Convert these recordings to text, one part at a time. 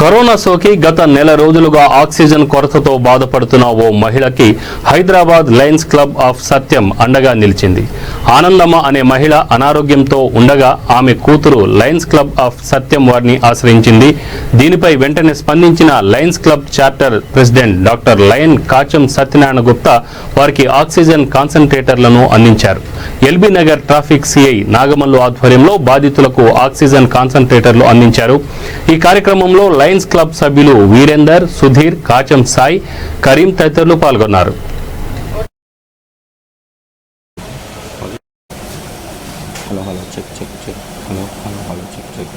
Corona సోకి గత నెల రోజులుగా ఆక్సిజన్ కొరతతో బాధపడుతున్న ఓ మహిళకి Hyderabad Lions club of Satyam అండగా నిలిచింది. ఆనందమ్మ అనే మహిళ అనారోగ్యంతో ఉండగా ఆమె కూతురు లయన్స్ క్లబ్ ఆఫ్ సత్యం వారిని ఆశ్రయించింది. దీనిపై వెంటనే స్పందించిన Lions club charter president doctor lion Kacham Satyanarayana Gupta వారికి ఆక్సిజన్ కాన్సన్ట్రేటర్లను అందించారు. LB Nagar traffic CI Nagamallu ఆధ్వర్యంలో బాధితులకు ఆక్సిజన్ కాన్సన్ట్రేటర్లు అందించారు. ఈ కార్యక్రమంలో లయన్స్ క్లబ్ సభ్యులు వీరేందర్ సుధీర్ కాచం సాయి కరీం తదితరులు పాల్గొన్నారు. Hello hello check check check. Hello hello hello check check.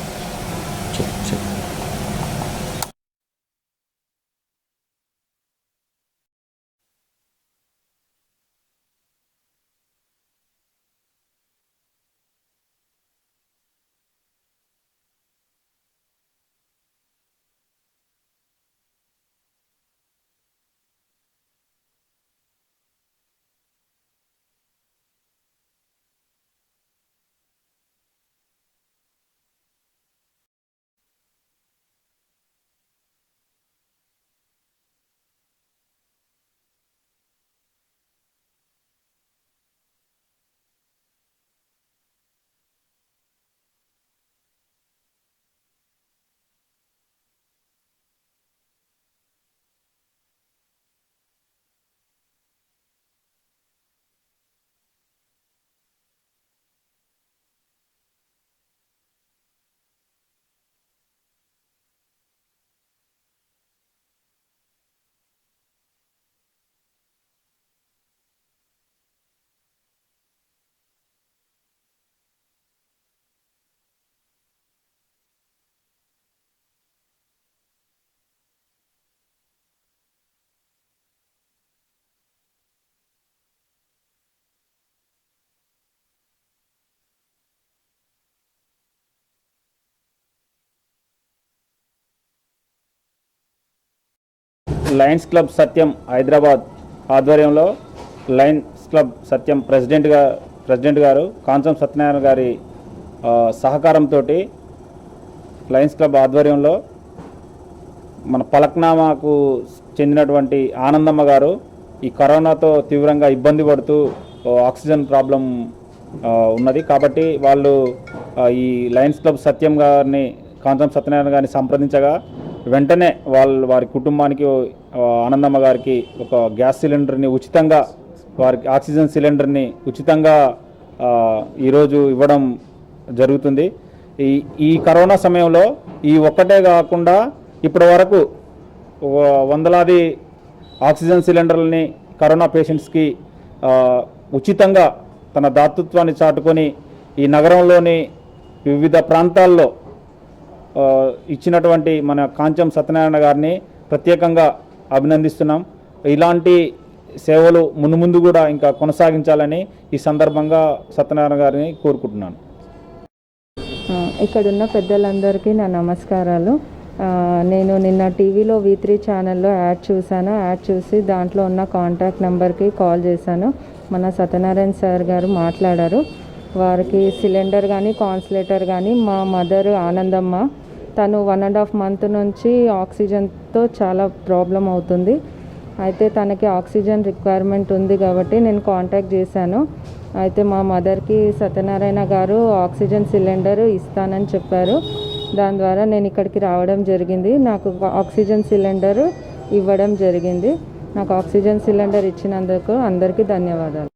Lions club Satyam Hyderabad ఆధ్వర్యంలో లయన్స్ క్లబ్ సత్యం ప్రెసిడెంట్గా ప్రెసిడెంట్ గారు కాంచం సత్యనారాయణ గారి సహకారంతో లయన్స్ క్లబ్ ఆధ్వర్యంలో మన పలక్నామాకు చెందినటువంటి ఆనందమ్మ గారు ఈ కరోనాతో తీవ్రంగా ఇబ్బంది పడుతూ ఆక్సిజన్ ప్రాబ్లం ఉన్నది. కాబట్టి వాళ్ళు ఈ లయన్స్ క్లబ్ సత్యం గారిని కాంతం సత్యనారాయణ గారిని సంప్రదించగా వెంటనే వాళ్ళు వారి కుటుంబానికి ఆనందమ్మ గారికి ఒక గ్యాస్ సిలిండర్ని ఉచితంగా వారికి ఆక్సిజన్ సిలిండర్ని ఉచితంగా ఈరోజు ఇవ్వడం జరుగుతుంది. ఈ ఈ కరోనా సమయంలో ఈ ఒక్కటే కాకుండా ఇప్పటి వరకు వందలాది ఆక్సిజన్ సిలిండర్లని కరోనా పేషెంట్స్కి ఉచితంగా తన దాతృత్వాన్ని చాటుకొని ఈ నగరంలోని వివిధ ప్రాంతాల్లో ఇచ్చినటువంటి మన కాంచం సత్యనారాయణ గారిని ప్రత్యేకంగా అభినందిస్తున్నాం. ఇలాంటి సేవలు మున్ముందు కూడా ఇంకా కొనసాగించాలని ఈ సందర్భంగా సత్యనారాయణ గారిని కోరుకుంటున్నాను. ఇక్కడున్న పెద్దలందరికీ నా నమస్కారాలు. నేను నిన్న టీవీలో వి త్రీ ఛానల్లో యాడ్ చూశాను. యాడ్ చూసి దాంట్లో ఉన్న కాంటాక్ట్ నెంబర్కి కాల్ చేశాను. మన సత్యనారాయణ సార్ గారు మాట్లాడారు. వారికి సిలిండర్ కానీ కాన్సులేటర్ కానీ మా మదర్ ఆనందమ్మ తను వన్ అండ్ హాఫ్ మంత్ నుంచి ఆక్సిజన్తో చాలా ప్రాబ్లం అవుతుంది. అయితే తనకి ఆక్సిజన్ రిక్వైర్మెంట్ ఉంది కాబట్టి నేను కాంటాక్ట్ చేశాను. అయితే మా మదర్కి సత్యనారాయణ గారు ఆక్సిజన్ సిలిండర్ ఇస్తానని చెప్పారు. దాని ద్వారా నేను ఇక్కడికి రావడం జరిగింది. నాకు ఆక్సిజన్ సిలిండర్ ఇవ్వడం జరిగింది. నాకు ఆక్సిజన్ సిలిండర్ ఇచ్చినందుకు అందరికీ ధన్యవాదాలు.